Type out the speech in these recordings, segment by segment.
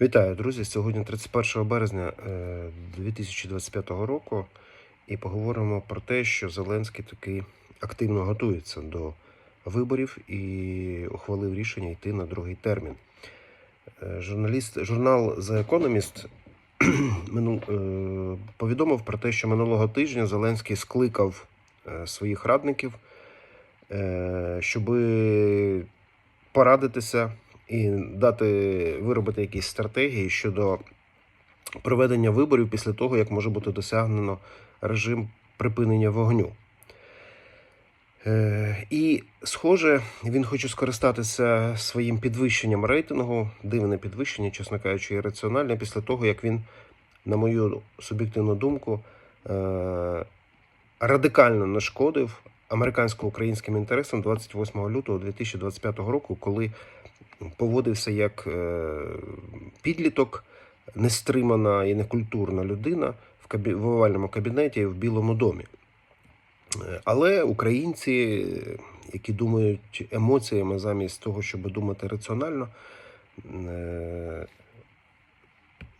Вітаю, друзі! Сьогодні 31 березня е, 2025 року, і поговоримо про те, що Зеленський таки активно готується до виборів і ухвалив рішення йти на другий термін. Е, Журналіст, журнал The Economist е, повідомив про те, що минулого тижня Зеленський скликав е, своїх радників, е, щоби порадитися і дати виробити якісь стратегії щодо проведення виборів після того, як може бути досягнено режим припинення вогню. Е, І, схоже, він хоче скористатися своїм підвищенням рейтингу, дивне підвищення, чесно кажучи, і раціональне, після того, як він, на мою суб'єктивну думку, е, радикально нашкодив американсько-українським інтересам 28 лютого 2025 року, коли поводився як е, підліток, нестримана і некультурна людина в, овальному кабінеті в Білому домі. Е, Але українці, які думають емоціями замість того, щоб думати раціонально, е,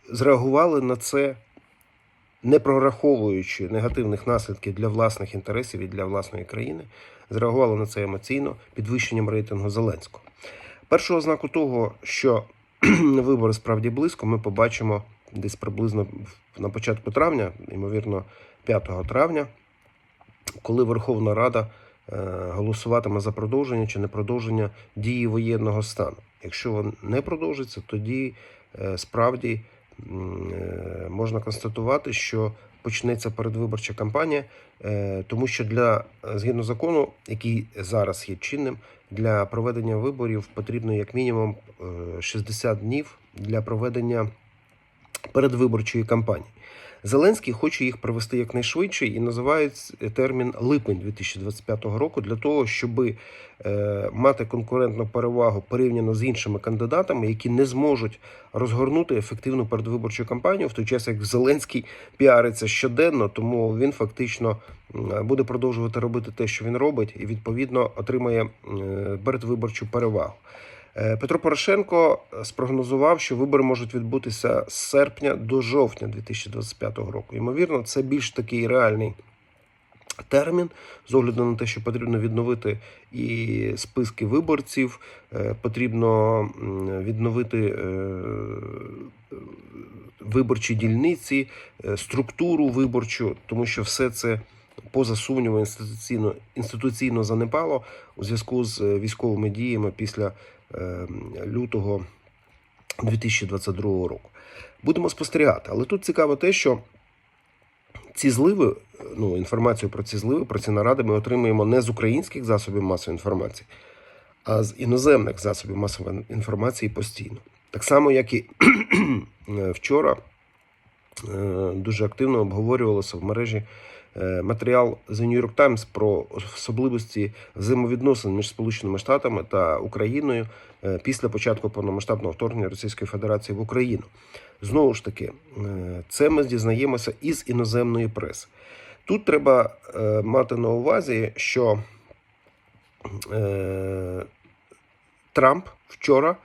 зреагували на це, не прораховуючи негативних наслідків для власних інтересів і для власної країни, зреагували на це емоційно підвищенням рейтингу Зеленського. Першого ознаку того, що вибори справді близько, ми побачимо десь приблизно на початку травня, ймовірно, 5 травня, коли Верховна Рада е, голосуватиме за продовження чи не продовження дії воєнного стану. Якщо він не продовжиться, тоді е, справді е, можна констатувати, що почнеться передвиборча кампанія, тому що для згідно закону, який зараз є чинним, для проведення виборів потрібно як мінімум е, 60 днів для проведення передвиборчої кампанії. Зеленський хоче їх провести якнайшвидше і називає термін липень 2025 року для того, щоб е, мати конкурентну перевагу порівняно з іншими кандидатами, які не зможуть розгорнути ефективну передвиборчу кампанію, в той час як Зеленський піариться щоденно, тому він фактично буде продовжувати робити те, що він робить, і відповідно отримає е, передвиборчу перевагу. Е, Петро Порошенко спрогнозував, що вибори можуть відбутися з серпня до жовтня 2025 року. Ймовірно, це більш такий реальний термін, з огляду на те, що потрібно відновити і списки виборців, е, потрібно відновити е, виборчі дільниці, е, структуру виборчу, тому що все це. Поза сумнівом інституційно інституційно занепало у зв'язку з е, військовими діями після е, лютого 2022 року. Будемо спостерігати. Але тут цікаво те, що ці зливи, ну, інформацію про ці зливи, про ці наради ми отримуємо не з українських засобів масової інформації, а з іноземних засобів масової інформації постійно. Так само, як і вчора е, дуже активно обговорювалося в мережі матеріал The New York Times про особливості взаємовідносин між Сполученими Штатами та Україною е, після початку повномасштабного вторгнення Російської Федерації в Україну. Знову ж таки, е, це ми дізнаємося із іноземної преси. Тут треба е, мати на увазі, що е, Трамп вчора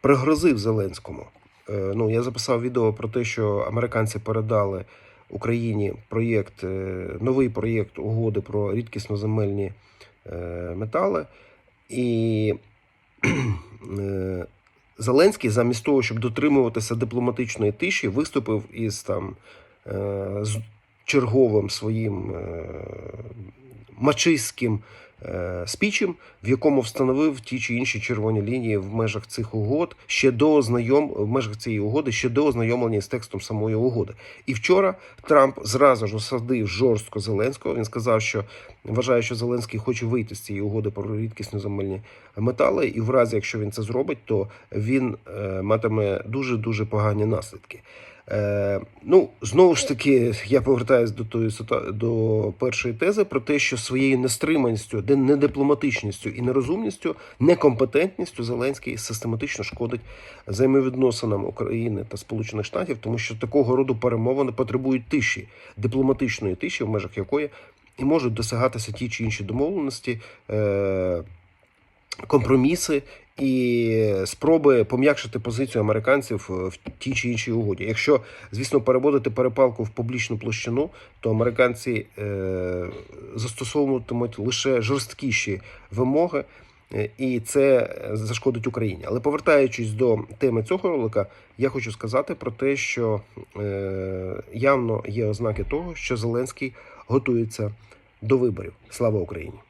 пригрозив Зеленському. Е, ну, я записав відео про те, що американці передали Україні проєкт, е, новий проєкт угоди про рідкісноземельні е, метали. І е, Зеленський, замість того, щоб дотримуватися дипломатичної тиші, виступив із там з черговим своїм мачистським спічем, в якому встановив ті чи інші червоні лінії в межах цих угод ще до ознайом в межах цієї угоди, ще до ознайомлення з текстом самої угоди. І вчора Трамп зразу ж осадив жорстко Зеленського. Він сказав, що вважає, що Зеленський хоче вийти з цієї угоди про рідкісні земельні метали, і в разі, якщо він це зробить, то він е, матиме дуже дуже погані наслідки. Е, ну, знову ж таки, я повертаюся до тої до першої тези про те, що своєю нестриманістю, недипломатичністю і нерозумністю, некомпетентністю Зеленський систематично шкодить взаємовідносинам України та Сполучених Штатів, тому що такого роду перемовини потребують тиші, дипломатичної тиші, в межах якої і можуть досягатися ті чи інші домовленості. Е, компроміси і спроби пом'якшити позицію американців е, в тій чи іншій угоді. Якщо, звісно, переводити перепалку в публічну площину, то американці е, застосовуватимуть лише жорсткіші вимоги. е, І це зашкодить Україні. Але повертаючись до теми цього ролика, я хочу сказати про те, що е, явно є ознаки того, що Зеленський готується до виборів. Слава Україні!